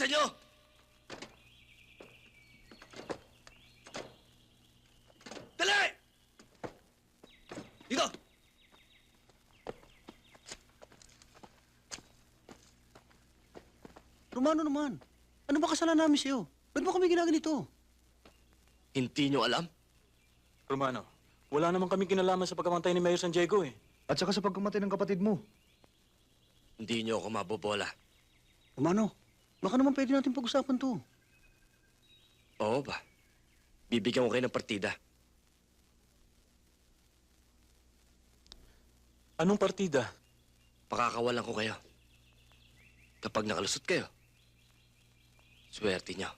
Bilisan nyo! Dali! Dito! Romano naman, ano ba kasalanan namin sa'yo? Ba't mo kami ginaganito? Hindi nyo alam? Romano, wala naman kami kinalaman sa pagkamatay ni Mayor San Diego eh. At saka sa pagkamatay ng kapatid mo. Hindi nyo ako mabobola. Romano, baka naman pwede natin pag-usapan to. Oo ba? Bibigyan ko kayo ng partida. Anong partida? Pakakawalan ko kayo. Kapag nakalusot kayo, swerte nyo.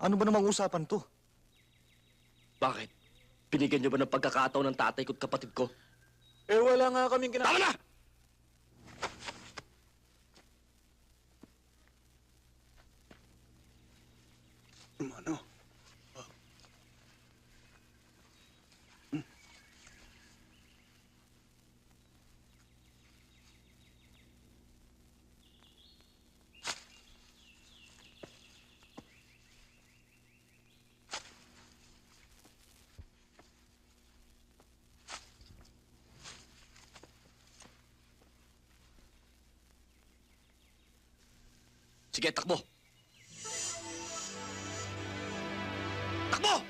Ano ba namang usapan to? Bakit? Binigyan nyo ba ng pagkakataon ng tatay ko at kapatid ko? Eh wala nga kaming kina... Tama na! Romano, Sige, takbo! 报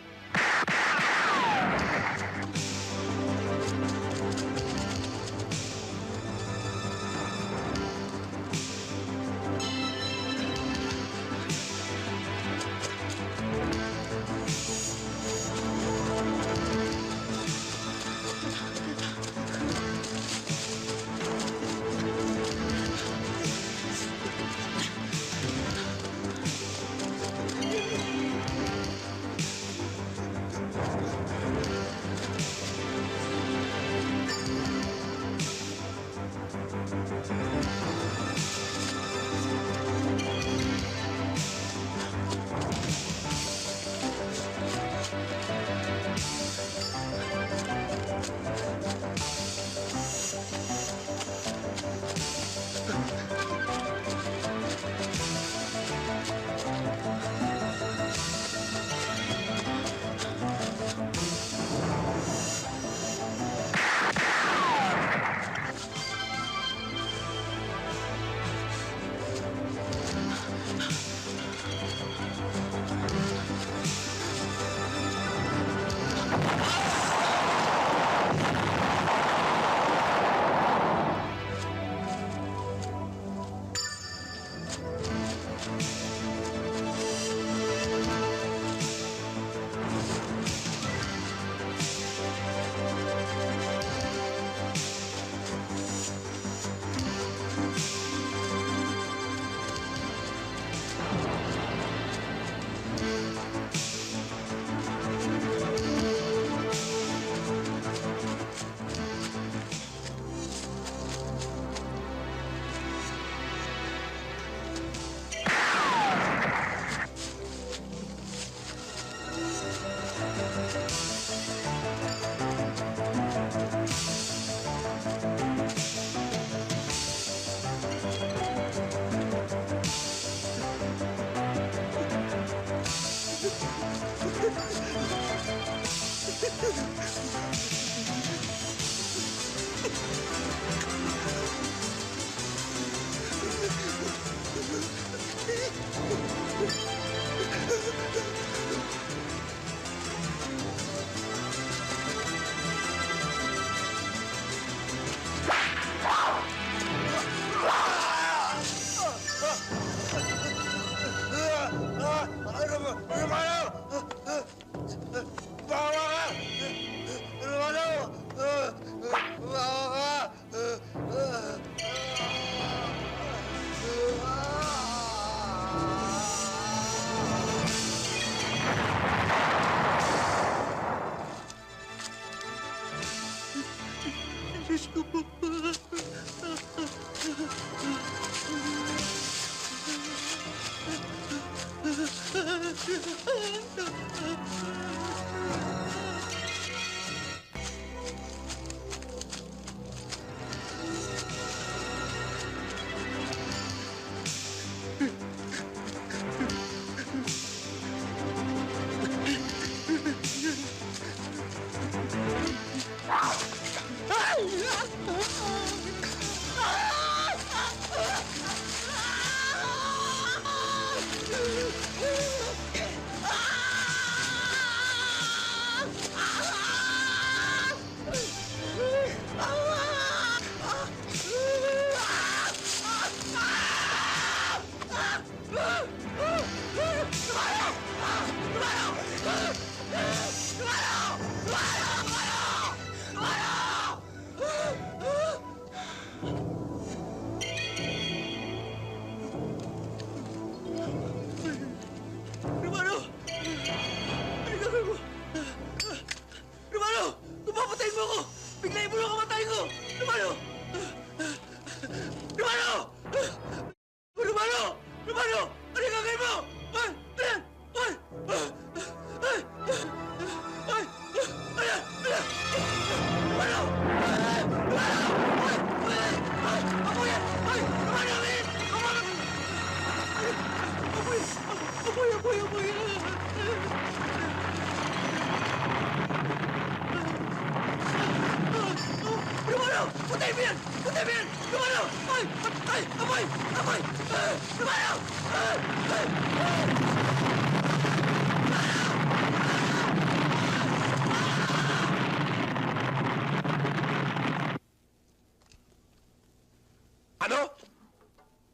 Ano?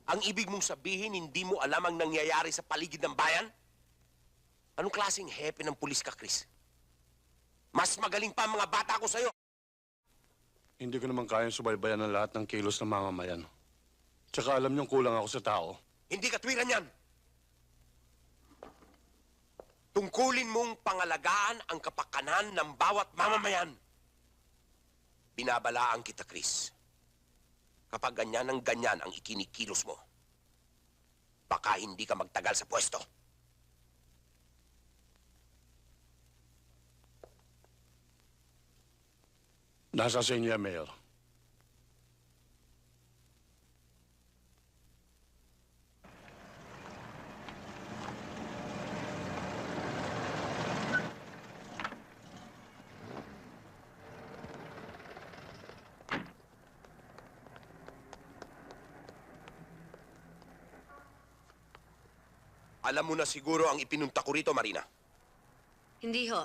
Ang ibig mong sabihin, hindi mo alam ang nangyayari sa paligid ng bayan? Anong klaseng hepe ng pulis ka, Chris? Mas magaling pa ang mga bata ko sa'yo. Hindi ko naman kayang subaybayan ang lahat ng kilos ng mga mamamayan. Tsaka alam niyong kulang ako sa tao. Hindi katwiran yan. Tungkulin mong pangalagaan ang kapakanan ng bawat mamamayan. Binabalaan kita, Chris. Kapag ganyan ang ganyan ang ikinikilos mo, baka hindi ka magtagal sa pwesto. Nasa sa inyo Mayor. Alam mo na siguro ang ipinunta ko rito, Marina. Hindi ho.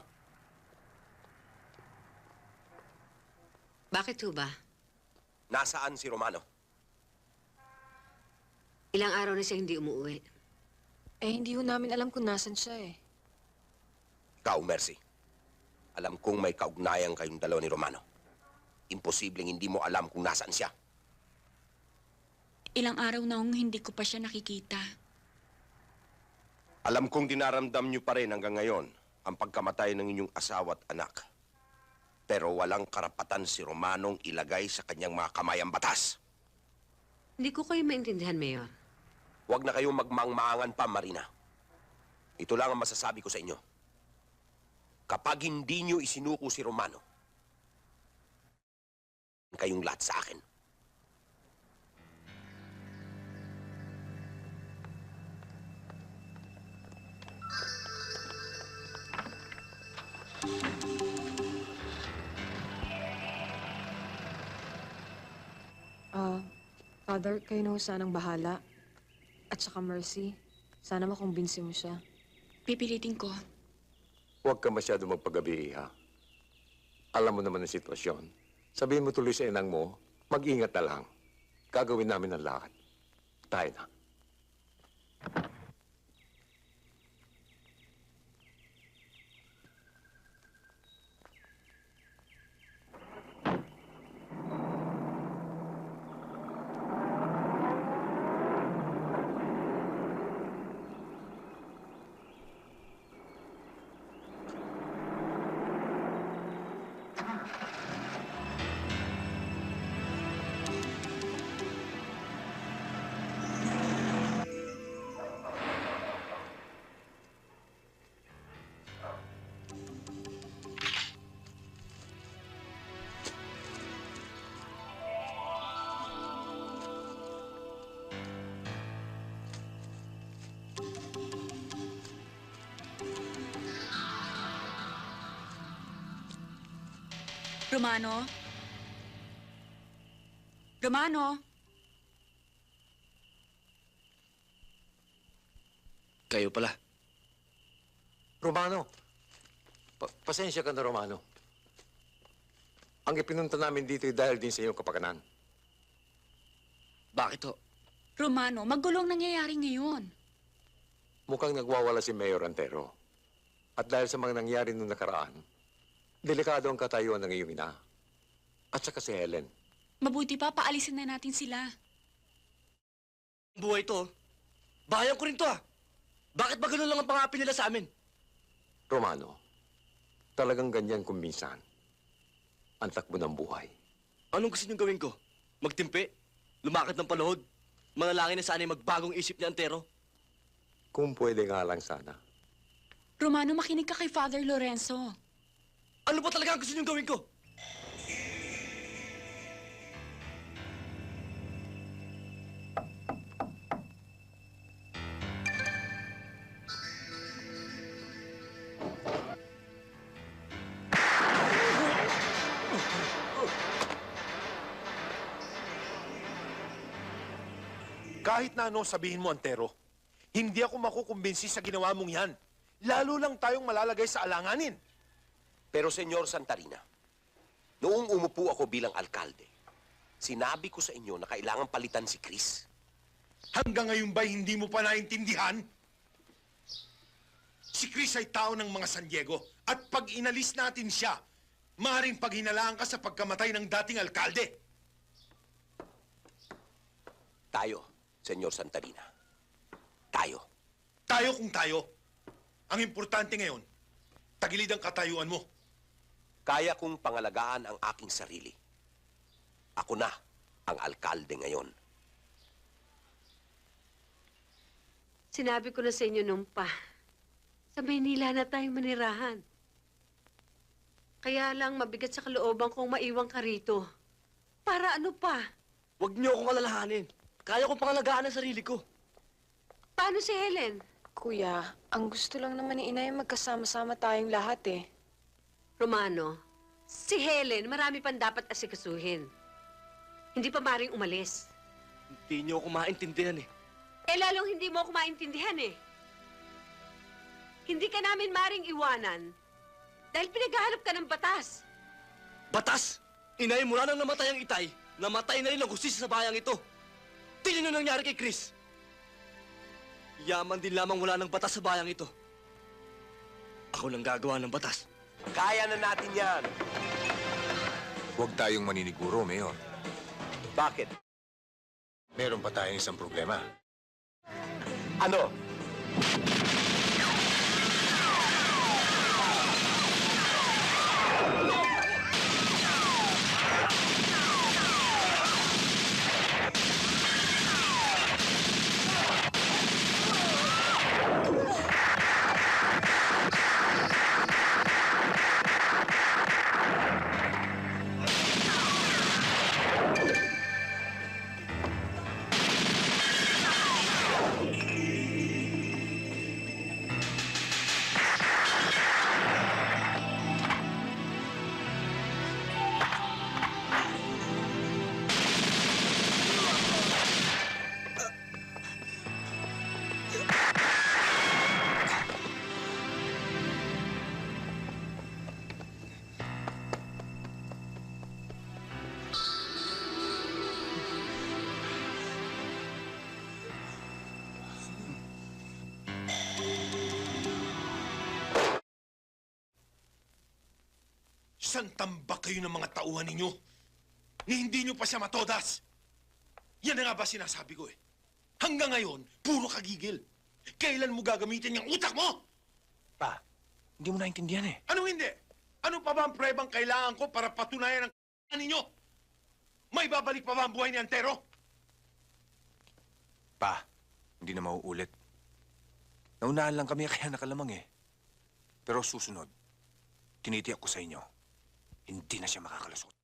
Bakit ho ba? Nasaan si Romano? Ilang araw na siya hindi umuwi. Eh, hindi ho namin alam kung nasan siya eh. Ikaw, Mercy. Alam kong may kaugnayan kayong dalawa ni Romano. Imposibleng hindi mo alam kung nasaan siya. Ilang araw na akong hindi ko pa siya nakikita. Alam kong dinaramdam niyo pa rin hanggang ngayon ang pagkamatay ng inyong asawa at anak. Pero walang karapatan si Romanong ilagay sa kanyang mga kamay ang batas. Hindi ko kayo maintindihan, Mayor. Huwag na kayong magmangmaangan pa, Marina. Ito lang ang masasabi ko sa inyo. Kapag hindi niyo isinuko si Romano, kayong lahat sa akin. Ah, Father, kayo na ho sanang bahala. At saka Mercy, sana makumbinsi mo siya. Pipilitin ko. Huwag ka masyado magpagabi, ha? Alam mo naman ang sitwasyon. Sabihin mo tuloy sa inang mo, mag-ingat na lang. Gagawin namin ang lahat. Tayo na. Romano? Romano? Kayo pala. Romano! Pa- pasensya ka na, Romano. Ang ipinunta namin dito ay dahil din sa iyong kapakanan. Bakit ho? Romano, magulong nangyayari ngayon. Mukhang nagwawala si Mayor Antero. At dahil sa mga nangyari nung nakaraan, delikado ang katayuan ng iyong ina. At saka si Helen. Mabuti pa, paalisin na natin sila. Buhay to. oh. Bayan ko rin to ah. Bakit ba ganun lang ang pangapin nila sa amin? Romano, talagang ganyan kung minsan. Ang takbo ng buhay. Anong gusto niyong gawin ko? Magtimpi? Lumakad ng palahod? Manalangin na sana'y magbagong isip ni Antero? Kung pwede nga lang sana. Romano, makinig ka kay Father Lorenzo. Ano ba talaga ang gusto niyong gawin ko? Kahit na ano sabihin mo, Antero, hindi ako makukumbinsi sa ginawa mong yan. Lalo lang tayong malalagay sa alanganin. Pero, Senyor Santarina, noong umupo ako bilang alkalde, sinabi ko sa inyo na kailangan palitan si Chris. Hanggang ngayon ba hindi mo pa naintindihan? Si Chris ay tao ng mga San Diego at pag inalis natin siya, maaaring paghinalaan ka sa pagkamatay ng dating alkalde. Tayo, Senyor Santarina. Tayo. Tayo kung tayo. Ang importante ngayon, tagilid ang katayuan mo. Kaya kong pangalagaan ang aking sarili. Ako na ang alkalde ngayon. Sinabi ko na sa inyo nung pa, sa Maynila na tayo manirahan. Kaya lang mabigat sa kalooban kong maiwan ka rito. Para ano pa? Huwag niyo akong alalahanin. Kaya ko pangalagaan ang sarili ko. Paano si Helen? Kuya, ang gusto lang naman ni inay magkasama-sama tayong lahat eh. Romano, si Helen marami pang dapat asikasuhin. Hindi pa maring umalis. Hindi niyo ako maintindihan eh. Eh lalong hindi mo ako maintindihan eh. Hindi ka namin maring iwanan dahil pinaghahanap ka ng batas. Batas! Inay, mula nang namatay ang itay, namatay na rin ang hustisya sa bayang ito. Tingnan niyo nangyari kay Chris. Yaman din lamang wala ng batas sa bayang ito. Ako lang gagawa ng batas. Kaya na natin yan. Huwag tayong maniniguro, Mayor. Bakit? Meron pa tayong isang problema. Ano? San tambak kayo ng mga tauhan ninyo? Ni hindi nyo pa siya matodas. Yan na nga ba sinasabi ko eh. Hanggang ngayon, puro kagigil. Kailan mo gagamitin yung utak mo? Pa, hindi mo naintindihan eh. Anong hindi? Ano pa ba ang prebang kailangan ko para patunayan ang ninyo? May babalik pa ba ang buhay ni Antero? Pa, hindi na mauulit. Naunahan lang kami kaya nakalamang eh. Pero susunod, tinitiyak ko sa inyo, hindi na siya makakalusot.